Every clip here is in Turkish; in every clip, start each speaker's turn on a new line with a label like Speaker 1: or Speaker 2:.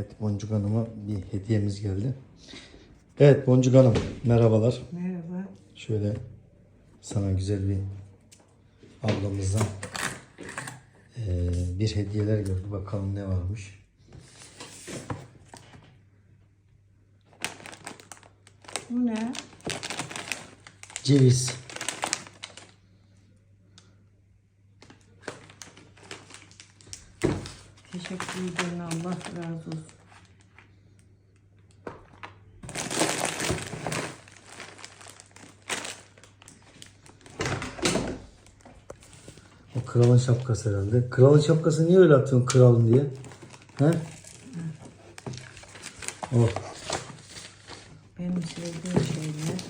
Speaker 1: Evet Boncuk Hanım'a bir hediyemiz geldi. Evet Boncuk Hanım merhabalar.
Speaker 2: Merhaba.
Speaker 1: Şöyle sana güzel bir ablamızdan eee, bir hediyeler geldi. Bakalım ne varmış.
Speaker 2: Bu ne?
Speaker 1: Ceviz.
Speaker 2: Teşekkür ederim. Allah razı olsun.
Speaker 1: O kralın şapkası herhalde. Kralın şapkası niye öyle atıyorsun kralın diye? He? Oh.
Speaker 2: Benim sevdiğim şeyler.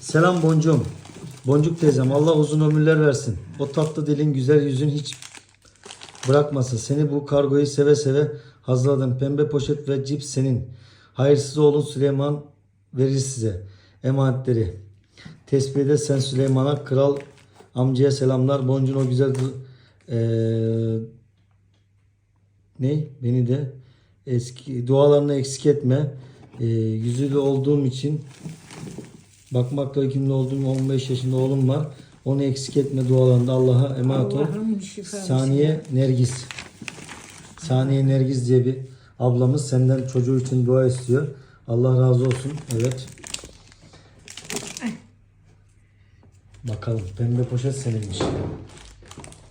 Speaker 1: Selam boncuğum. Boncuk teyzem Allah uzun ömürler versin. O tatlı dilin güzel yüzün hiç bırakmasın. Seni bu kargoyu seve seve hazırladım. Pembe poşet ve cips senin. Hayırsız oğlun Süleyman verir size emanetleri. Tesbihde sen Süleyman'a kral amcaya selamlar. Boncuğun o güzel eee, ne? Beni de eski dualarını eksik etme. Eee yüzülü olduğum için Bakmakla yükümlü olduğum 15 yaşında oğlum var. Onu eksik etme dualarında Allah'a emanet ol. Saniye Nergis. Saniye Nergis diye bir ablamız senden çocuğu için dua istiyor. Allah razı olsun. Evet. Bakalım pembe poşet seninmiş.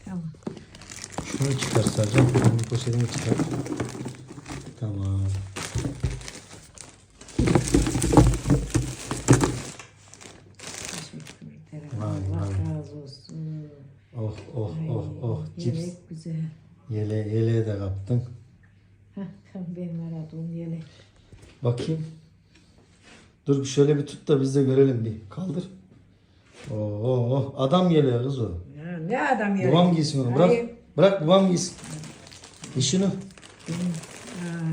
Speaker 2: Tamam.
Speaker 1: Şunu çıkar Sercan. Pembe poşetini çıkar. Tamam.
Speaker 2: Teşekkür ederim.
Speaker 1: Vay,
Speaker 2: Allah
Speaker 1: vay.
Speaker 2: razı olsun.
Speaker 1: Oh oh oh oh. Cips.
Speaker 2: Yelek güzel.
Speaker 1: Yele, yeleğe de kaptın.
Speaker 2: Heh, tam benim aradığım yelek.
Speaker 1: Bakayım. Dur şöyle bir tut da biz de görelim bir. Kaldır. Oo, oo, adam geliyor kız o.
Speaker 2: Ya, ne adam yelek?
Speaker 1: Babam giysin onu. Bırak.
Speaker 2: Hayır.
Speaker 1: Bırak babam giysin. Giy şunu.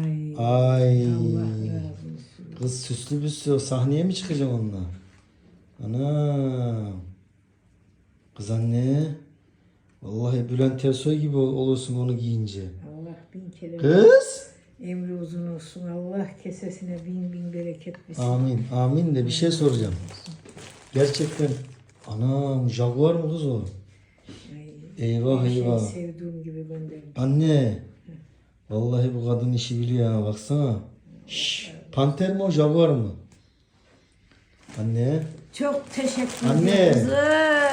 Speaker 2: Ay.
Speaker 1: Ay. Kız süslü büslü sahneye mi çıkacak onunla? Ana. Kız anne. Vallahi Bülent Ersoy gibi ol- olursun onu giyince.
Speaker 2: Allah bin kere
Speaker 1: Kız.
Speaker 2: emri uzun olsun. Allah kesesine bin bin bereket versin.
Speaker 1: Amin. Amin de bir şey soracağım. Gerçekten anam jaguar mı kız o?
Speaker 2: Ay,
Speaker 1: Eyvah
Speaker 2: her şeyi
Speaker 1: eyvah.
Speaker 2: sevdiğim gibi gönderdim.
Speaker 1: Anne. Vallahi bu kadın işi biliyor ha baksana. Şş, panter mi o jaguar mı? Anne.
Speaker 2: Çok teşekkür
Speaker 1: Anne,
Speaker 2: ederim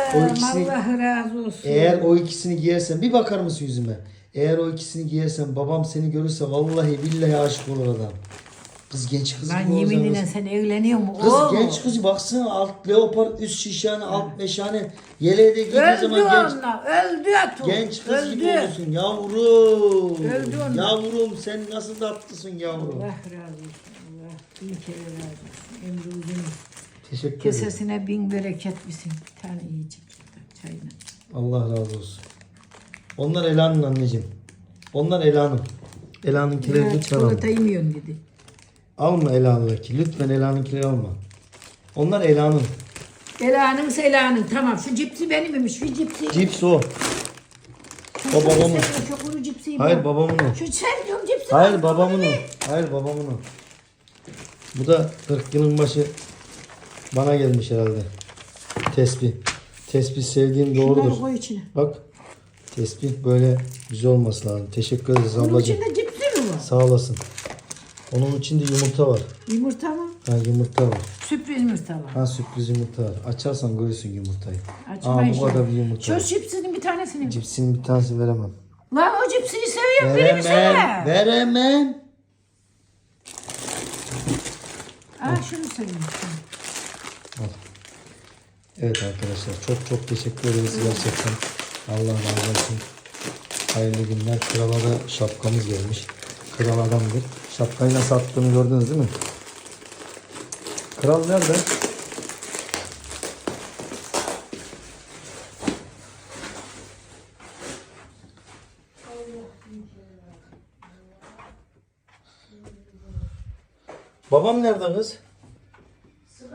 Speaker 1: o
Speaker 2: kızım.
Speaker 1: ikisi-
Speaker 2: Allah razı olsun.
Speaker 1: Eğer o ikisini giyersen bir bakar mısın yüzüme? Eğer o ikisini giyersen babam seni görürse vallahi billahi aşık olur adam. Kız genç kız
Speaker 2: Lan
Speaker 1: gibi olacaksın
Speaker 2: yeminle sen evleniyor mu?
Speaker 1: Kız
Speaker 2: Oo.
Speaker 1: genç kız baksana alt leopar üst şişhane alt meşane yeleğe de giydiği
Speaker 2: Öldü
Speaker 1: zaman genç
Speaker 2: onunla. Öldü Atul.
Speaker 1: Genç kız gibi
Speaker 2: Öldü.
Speaker 1: olursun yavrum.
Speaker 2: Öldü onlar.
Speaker 1: Yavrum sen nasıl tatlısın yavrum.
Speaker 2: Allah razı olsun. Allah bin kere razı olsun. Emri
Speaker 1: Teşekkür ederim.
Speaker 2: Kesesine bin bereket misin? Bir tane yiyecek. Çayını.
Speaker 1: Allah razı olsun. Onlar Ela'nın anneciğim. Onlar Ela'nın. Ela'nınkileri
Speaker 2: Ya,
Speaker 1: lütfen alma.
Speaker 2: yemiyorsun dedi.
Speaker 1: Alma Ela'nınki. Lütfen Ela'nınkileri alma. Onlar Ela'nın.
Speaker 2: Ela'nın Sela'nın. Tamam şu cipsi benim imiş. Şu cipsi.
Speaker 1: Cips o. O babamın.
Speaker 2: cipsi.
Speaker 1: Hayır
Speaker 2: ben.
Speaker 1: babamın o.
Speaker 2: Şu sevdiğim cipsi.
Speaker 1: Hayır babamın o. Hayır babamın o. Bu da 40 yılın başı bana gelmiş herhalde. Tesbih. Tesbih sevdiğim
Speaker 2: Şunları
Speaker 1: doğrudur.
Speaker 2: koy içine.
Speaker 1: Bak. Tesbih böyle güzel olması lazım. Teşekkür ederiz
Speaker 2: Bunun
Speaker 1: ablacığım.
Speaker 2: içinde cipsi mi var?
Speaker 1: Sağ olasın. Onun içinde yumurta var.
Speaker 2: Yumurta mı?
Speaker 1: Ha yumurta var.
Speaker 2: Sürpriz yumurta var.
Speaker 1: Ha sürpriz yumurta var. Açarsan görürsün yumurtayı.
Speaker 2: Açma
Speaker 1: Aa bu
Speaker 2: işi.
Speaker 1: kadar bir yumurta
Speaker 2: Şu
Speaker 1: var.
Speaker 2: cipsinin bir tanesini.
Speaker 1: Cipsinin bir tanesi veremem.
Speaker 2: Lan o cipsiyi seviyorum. Biri mi sever?
Speaker 1: Veremem.
Speaker 2: Aa şunu seviyorum.
Speaker 1: Evet arkadaşlar çok çok teşekkür ederiz gerçekten. Allah razı olsun. Hayırlı günler. Krala da şapkamız gelmiş. Kral adamdır. Şapkayı nasıl attığını gördünüz değil mi? Kral nerede? Babam nerede kız?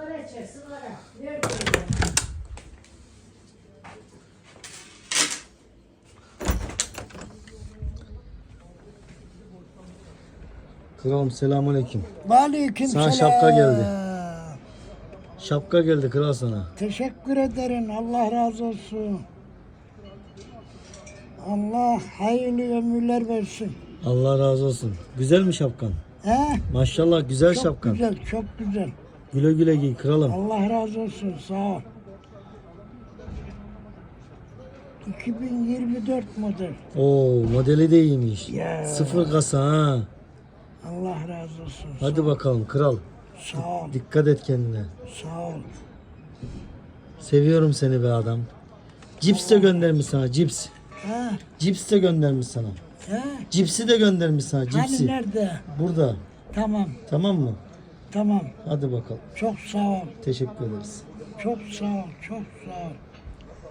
Speaker 2: Sigara içer sigara. Ver
Speaker 1: Kralım selamünaleyküm.
Speaker 3: Aleyküm
Speaker 1: Sana
Speaker 3: selam.
Speaker 1: şapka geldi. Şapka geldi kral sana.
Speaker 3: Teşekkür ederim. Allah razı olsun. Allah hayırlı ömürler versin.
Speaker 1: Allah razı olsun. Güzel mi şapkan?
Speaker 3: He?
Speaker 1: Maşallah güzel
Speaker 3: Çok
Speaker 1: şapkan.
Speaker 3: güzel, çok güzel.
Speaker 1: Güle güle giy kralım.
Speaker 3: Allah razı olsun. Sağ ol. 2024 model.
Speaker 1: Oo modeli de iyiymiş.
Speaker 3: Ya.
Speaker 1: Sıfır kasa ha.
Speaker 3: Allah razı olsun.
Speaker 1: Hadi bakalım kral.
Speaker 3: Sağ ol.
Speaker 1: Dikkat et kendine.
Speaker 3: Sağ ol.
Speaker 1: Seviyorum seni be adam. Cips de göndermiş sana cips.
Speaker 3: He?
Speaker 1: Cips de göndermiş sana.
Speaker 3: He?
Speaker 1: Cipsi de göndermiş sana
Speaker 3: Hani
Speaker 1: cipsi.
Speaker 3: nerede?
Speaker 1: Burada.
Speaker 3: Tamam.
Speaker 1: Tamam mı?
Speaker 3: Tamam.
Speaker 1: Hadi bakalım.
Speaker 3: Çok sağ ol.
Speaker 1: Teşekkür ederiz.
Speaker 3: Çok sağ ol. Çok sağ ol.